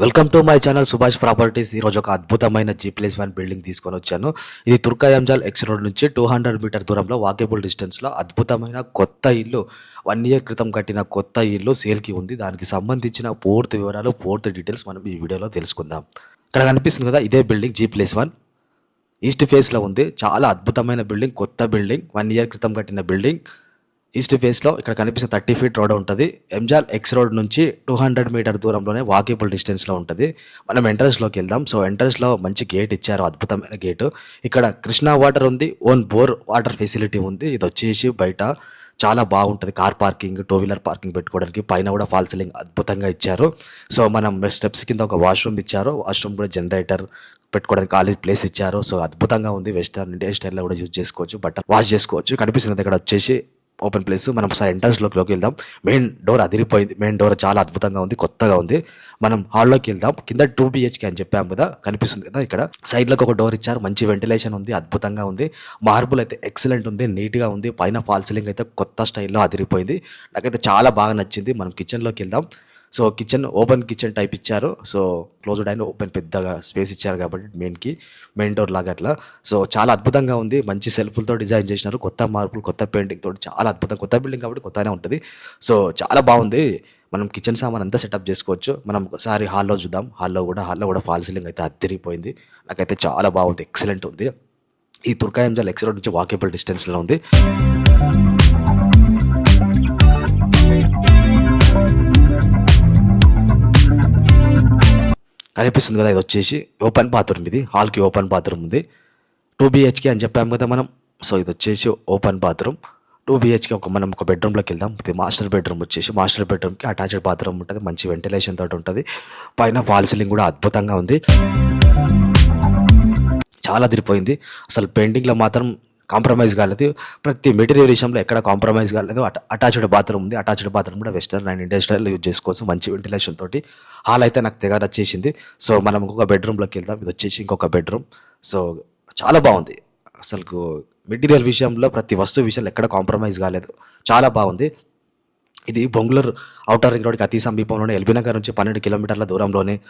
Welcome to my channel Subhash properties ఈరోజు ఒక అద్భుతమైన జీ ప్లేస్ వన్ బిల్డింగ్ తీసుకొని వచ్చాను. ఇది తుర్కాయంజాల్ ఎక్స్ రోడ్ నుంచి టూ హండ్రెడ్ మీటర్ దూరంలో వాకేబుల్ డిస్టెన్స్లో అద్భుతమైన కొత్త ఇల్లు వన్ ఇయర్ క్రితం కట్టిన కొత్త ఇల్లు సేల్కి ఉంది. దానికి సంబంధించిన పూర్తి వివరాలు పూర్తి డీటెయిల్స్ మనం ఈ వీడియోలో తెలుసుకుందాం. ఇక్కడ కనిపిస్తుంది కదా ఇదే building G place one east ఫేస్లో ఉంది. చాలా అద్భుతమైన బిల్డింగ్ కొత్త బిల్డింగ్ వన్ ఇయర్ క్రితం కట్టిన బిల్డింగ్ ఈస్ట్ ఫేస్లో ఇక్కడ కనిపిస్తుంది థర్టీ ఫీట్ రోడ్ ఉంటుంది. ఎంజాల్ ఎక్స్ రోడ్ నుంచి టూ హండ్రెడ్ మీటర్ దూరంలోనే వాకేబుల్ డిస్టెన్స్లో ఉంటుంది. మనం ఎంట్రన్స్లోకి వెళ్దాం. సో ఎంట్రన్స్లో మంచి గేట్ ఇచ్చారు. అద్భుతమైన గేటు. ఇక్కడ కృష్ణా వాటర్ ఉంది. ఓన్ బోర్ వాటర్ ఫెసిలిటీ ఉంది. ఇది వచ్చేసి బయట చాలా బాగుంటుంది. Car parking two wheeler parking పెట్టుకోవడానికి పైన కూడా ఫాల్ సీలింగ్ అద్భుతంగా ఇచ్చారు. సో మనం స్టెప్స్ కింద ఒక వాష్రూమ్ ఇచ్చారు. వాష్రూమ్ కూడా జనరేటర్ పెట్టుకోవడానికి ఖాళీ ప్లేస్ ఇచ్చారు. సో అద్భుతంగా ఉంది. వెస్టర్న్ ఇండియన్ స్టైల్లో కూడా యూజ్ చేసుకోవచ్చు. బట్ వాష్ చేసుకోవచ్చు. కనిపిస్తుంది ఇక్కడ వచ్చేసి ఓపెన్ ప్లేస్ మనం ఒకసారి ఎంట్రన్స్లోకి లోకి వెళ్దాం. మెయిన్ డోర్ అదిరిపోయింది. మెయిన్ డోర్ చాలా అద్భుతంగా ఉంది కొత్తగా ఉంది. మనం హాల్లోకి వెళ్దాం. కింద టూ బిహెచ్కే అని చెప్పాము కదా కనిపిస్తుంది కదా ఇక్కడ. సైడ్లోకి ఒక డోర్ ఇచ్చారు. మంచి వెంటిలేషన్ ఉంది అద్భుతంగా ఉంది. మార్బుల్ అయితే ఎక్సలెంట్ ఉంది నీట్గా ఉంది. పైన ఫాల్ సీలింగ్ అయితే కొత్త స్టైల్లో అదిరిపోయింది. నాకైతే చాలా బాగా నచ్చింది. మనం కిచెన్లోకి వెళ్దాం. So kitchen open kitchen type ఇచ్చారు. సో క్లోజ్డ్ అయిన ఓపెన్ పెద్దగా స్పేస్ ఇచ్చారు కాబట్టి మెయిన్కి మెయిన్ డోర్ లాగా అట్లా. సో చాలా అద్భుతంగా ఉంది. మంచి సెల్ఫ్లతో డిజైన్ చేసినారు. కొత్త మార్పులు కొత్త పెయింటింగ్ తోటి చాలా అద్భుతం. కొత్త బిల్డింగ్ కాబట్టి కొత్తనే ఉంటుంది. సో చాలా బాగుంది. మనం కిచెన్ సామాన్ అంతా సెటప్ చేసుకోవచ్చు. మనం ఒకసారి హాల్లో చూద్దాం. హాల్లో కూడా హాల్లో కూడా ఫాల్ సీలింగ్ అయితే అద్దరిపోయింది. నాకైతే చాలా బాగుంది. ఎక్సలెంట్ ఉంది. ఈ తుర్కాయంజల్ ఎక్స్ రోడ్ నుంచి వాకేబుల్ డిస్టెన్స్లో ఉంది. కనిపిస్తుంది కదా ఇది వచ్చేసి ఓపెన్ బాత్రూమ్ ఇది. హాల్కి ఓపెన్ బాత్రూమ్ ఉంది. టూ బిహెచ్కే అని చెప్పాము కదా మనం. సో ఇది వచ్చేసి ఓపెన్ బాత్రూమ్. టూ బిహెచ్కే ఒక మనం ఒక బెడ్రూమ్లోకి వెళ్దాం. ఇది మాస్టర్ బెడ్రూమ్ వచ్చేసి. మాస్టర్ బెడ్రూమ్కి అటాచ్డ్ బాత్రూమ్ ఉంటుంది. మంచి వెంటిలేషన్ తోటి ఉంటుంది. పైన ఫాల్ సీలింగ్ కూడా అద్భుతంగా ఉంది. చాలా తిరిపోయింది అసలు పెయింటింగ్లో మాత్రం కాంప్రమైజ్ కాలేదు. ప్రతి మెటీరియల్ విషయంలో ఎక్కడ కాంప్రమైజ్ కాలేదు. అటాచ్డ్ బాత్రూమ్ ఉంది. అటాచ్డ్ బాత్రూమ్ కూడా వెస్టర్న్ అండ్ ఇండస్ట్రియల్ యూజ్ చేసుకోవచ్చు. మంచి వెంటిలేషన్ తోటి. హాల్ అయితే నాకు తెగ నచ్చేసింది. సో మనం ఇంకొక బెడ్రూమ్లోకి వెళ్దాం. ఇది వచ్చేసి ఇంకొక బెడ్రూమ్. సో చాలా బాగుంది. అసలు మెటీరియల్ విషయంలో ప్రతి వస్తువు విషయంలో ఎక్కడ కాంప్రమైజ్ కాలేదు. చాలా బాగుంది. ఇది బొంగుళూరు అవుటర్ రింగ్ రోడ్కి అతి సమీపంలోనే ఎల్బీ నగర్ నుంచి పన్నెండు కిలోమీటర్ల దూరంలోనే.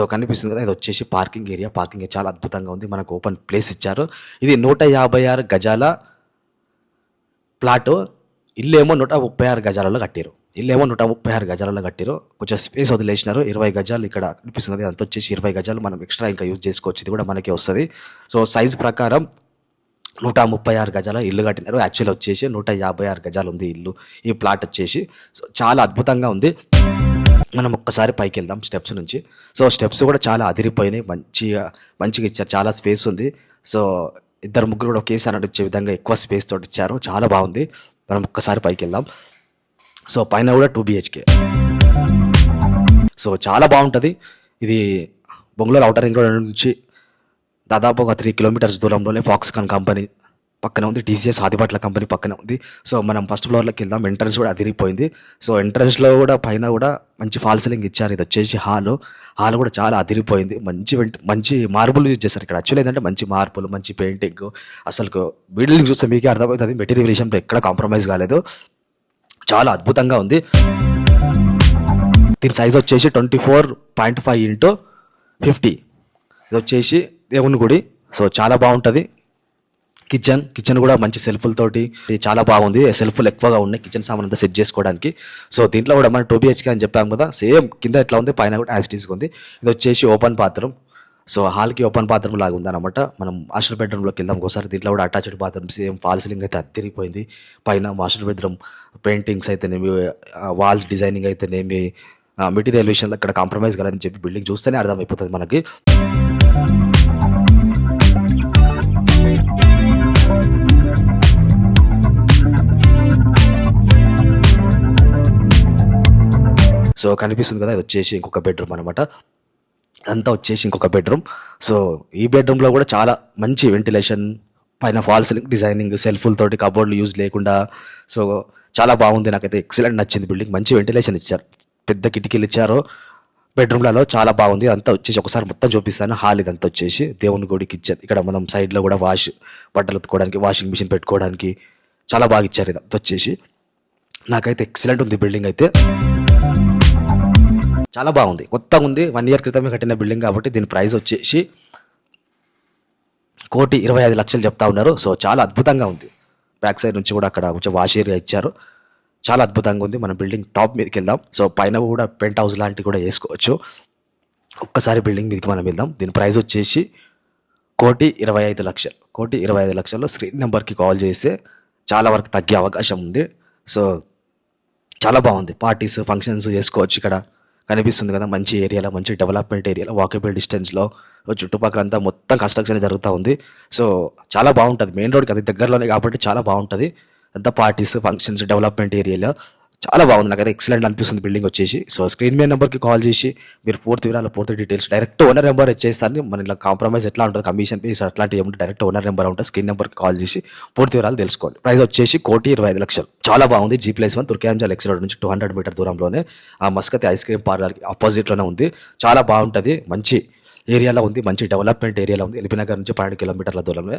సో కనిపిస్తుంది కదా ఇది వచ్చేసి పార్కింగ్ ఏరియా. పార్కింగ్ చాలా అద్భుతంగా ఉంది. మనకు ఓపెన్ ప్లేస్ ఇచ్చారు. ఇది నూట యాభై ఆరు గజాల ప్లాట్. ఇల్లేమో నూట ముప్పై ఆరు గజాలలో కట్టారు. ఇల్లేమో నూట ముప్పై ఆరు గజాలలో కట్టారు. కొంచెం స్పేస్ వదిలేసినారు. ఇరవై గజాలు ఇక్కడ కనిపిస్తుంది అంత వచ్చేసి ఇరవై గజాలు మనం ఎక్స్ట్రా ఇంకా యూజ్ చేసుకోవచ్చు. ఇది కూడా మనకి వస్తుంది. సో సైజ్ ప్రకారం నూట ముప్పై ఆరు గజాల ఇల్లు కట్టినారు. యాక్చువల్ వచ్చేసి నూట యాభై ఆరు గజాలు ఉంది ఇల్లు. ఈ ప్లాట్ వచ్చేసి. సో చాలా అద్భుతంగా ఉంది. మనం ఒక్కసారి పైకి వెళ్దాం స్టెప్స్ నుంచి. సో స్టెప్స్ కూడా చాలా అదిరిపోయినాయి. మంచిగా మంచిగా ఇచ్చారు. చాలా స్పేస్ ఉంది. సో ఇద్దరు ముగ్గురు కూడా ఒకేసారి నడిచే విధంగా ఎక్కువ స్పేస్ తోటి ఇచ్చారు. చాలా బాగుంది. మనం ఒక్కసారి పైకి వెళ్దాం. సో పైన కూడా టూ బిహెచ్కే. సో చాలా బాగుంటుంది. ఇది బొంగళూరు అవుటర్ రింగ్ రోడ్ నుంచి దాదాపు ఒక త్రీ కిలోమీటర్స్ దూరంలోనే ఫాక్స్కాన్ కంపెనీ పక్కన ఉంది టీసీఎస్ ఆదిపట్ల కంపెనీ పక్కన ఉంది. సో మనం ఫస్ట్ ఫ్లోర్లోకి వెళ్దాం ఎంట్రన్స్ కూడా అదిరిపోయింది. సో ఎంట్రన్స్లో కూడా పైన కూడా మంచి ఫాల్ సీలింగ్ ఇచ్చారు. ఇది వచ్చేసి హాల్ హాల్ కూడా చాలా అదిరిపోయింది. మంచి మంచి మార్బుల్ యూజ్ చేశారు ఇక్కడ. యాక్చువల్లీ ఏంటంటే మంచి మార్బుల్ మంచి పెయింటింగ్ అసలు బిల్డింగ్ చూస్తే మీకే అర్థమవుతుంది మెటీరియల్ విషయంలో ఎక్కడ కాంప్రమైజ్ కాలేదు. చాలా అద్భుతంగా ఉంది. దీని సైజ్ వచ్చేసి twenty four point five into fifty ఇది వచ్చేసి దేవుని గుడి. సో చాలా బాగుంటుంది. కిచెన్ కిచెన్ కూడా మంచి సెల్ఫ్లతోటి చాలా బాగుంది. సెల్ఫ్లు ఎక్కువగా ఉన్నాయి కిచెన్ సామాన్ అంతా సెట్ చేసుకోవడానికి. సో దీంట్లో కూడా మనం టూ బిహెచ్కే అని చెప్పాము కదా సేమ్ కింద ఎట్లా ఉంది పైన కూడా యాసిటీస్గా ఉంది. ఇది వచ్చేసి ఓపెన్ బాత్రూమ్ సో హాల్కి ఓపెన్ బాత్రూమ్ లాగా ఉందన్నమాట. మనం మాస్టర్ బెడ్రూమ్లోకి వెళ్దాం ఒకసారి. దీంట్లో కూడా attached bathroom same fall ceiling అయితే అద్దరిపోయింది పైన మాస్టర్ బెడ్రూమ్ పెయింటింగ్స్ అయితేనేమి వాల్స్ డిజైనింగ్ అయితేనేమి మెటీరియల్ విషయంలో ఇక్కడ కాంప్రమైజ్ కాలేదని చెప్పి బిల్డింగ్ చూస్తేనే అర్థమైపోతుంది మనకి. సో కనిపిస్తుంది కదా ఇది వచ్చేసి ఇంకొక బెడ్రూమ్ అనమాట అంతా వచ్చేసి ఇంకొక బెడ్రూమ్ సో ఈ బెడ్రూమ్లో కూడా చాలా మంచి వెంటిలేషన్ పైన ఫాల్స్ డిజైనింగ్ సెల్ఫుల్ తోటి కబోర్డ్లు యూజ్ లేకుండా సో చాలా బాగుంది. నాకైతే ఎక్సలెంట్ నచ్చింది బిల్డింగ్ మంచి వెంటిలేషన్ ఇచ్చారు. పెద్ద కిటికీలు ఇచ్చారు. బెడ్రూమ్లలో చాలా బాగుంది. అంతా వచ్చేసి ఒకసారి మొత్తం చూపిస్తాను. హాల్ ఇదంతా వచ్చేసి దేవుని గుడి కిచెన్ ఇక్కడ మనం సైడ్లో కూడా వాష్ బట్టలు ఉత్తుకోవడానికి వాషింగ్ మిషన్ పెట్టుకోవడానికి చాలా బాగా ఇచ్చారు. ఇది వచ్చేసి నాకైతే ఎక్సలెంట్ ఉంది బిల్డింగ్ అయితే. చాలా బాగుంది. కొత్తగా ఉంది. వన్ ఇయర్ క్రితమే కట్టిన బిల్డింగ్ కాబట్టి దీని ప్రైస్ వచ్చేసి కోటి ఇరవై ఐదు లక్షలు చెప్తా ఉన్నారు. సో చాలా అద్భుతంగా ఉంది. బ్యాక్ సైడ్ నుంచి కూడా అక్కడ కొంచెం వాష్ ఏరియా ఇచ్చారు. చాలా అద్భుతంగా ఉంది. మన బిల్డింగ్ టాప్ మీదకి వెళ్దాం. సో పైన కూడా పెంట్ హౌస్ లాంటివి కూడా వేసుకోవచ్చు. ఒక్కసారి బిల్డింగ్ మీదకి మనం వెళ్దాం. దీని ప్రైస్ వచ్చేసి కోటి ఇరవై ఐదు లక్షలు. కోటి ఇరవై ఐదు లక్షల్లో స్క్రీన్ నెంబర్కి కాల్ చేస్తే చాలా వరకు తగ్గే అవకాశం ఉంది. సో చాలా బాగుంది. పార్టీస్ ఫంక్షన్స్ చేసుకోవచ్చు ఇక్కడ. కనిపిస్తుంది కదా మంచి ఏరియాలో మంచి డెవలప్మెంట్ ఏరియాలో వాకబుల్ డిస్టెన్స్లో చుట్టుపక్కల అంతా మొత్తం కన్స్ట్రక్షన్ జరుగుతూ ఉంది. సో చాలా బాగుంటుంది మెయిన్ రోడ్కి అది దగ్గరలోనే కాబట్టి చాలా బాగుంటుంది. అంతా పార్టీస్ ఫంక్షన్స్ డెవలప్మెంట్ ఏరియాలో. చాలా బాగుంది నాకైతే. ఎక్సలెంట్ అనిపిస్తుంది బిల్డింగ్ వచ్చేసి. సో స్క్రీన్ మీద నెంబర్కి కాల్ చేసి మీరు పూర్తి వివరాలు పూర్తి డీటెయిల్స్ డైరెక్ట్ ఓనర్ నెంబర్ ఇచ్చేస్తాను. మన ఇలా కాంప్రమైజ్ ఎట్లా ఉంటుంది కమిషన్ ఫీస్ అట్లాంటివి ఏముంటే డైరెక్ట్ ఓనర్ నెంబర్ ఉంటుంది స్క్రీన్ నెంబర్కి కాల్ చేసి పూర్తి వివరాలు తెలుసుకోండి. ప్రైస్ వచ్చేసి కోటి ఇరవై ఐదు లక్షలు. చాలా బాగుంది. G plus one Turkayamjal X road నుంచి టూ హండ్రెడ్ మీటర్ దూరంలోనే ఆ మస్కతి ఐస్ క్రీమ్ పార్లర్కి ఆపోజిట్లోనే ఉంది. చాలా బాగుంటుంది. మంచి ఏరియాలో ఉంది. మంచి డెవలప్మెంట్ ఏరియాలో ఉంది. ఎల్బీనగర్ నుంచి పన్నెండు కిలోమీటర్ల దూరంలో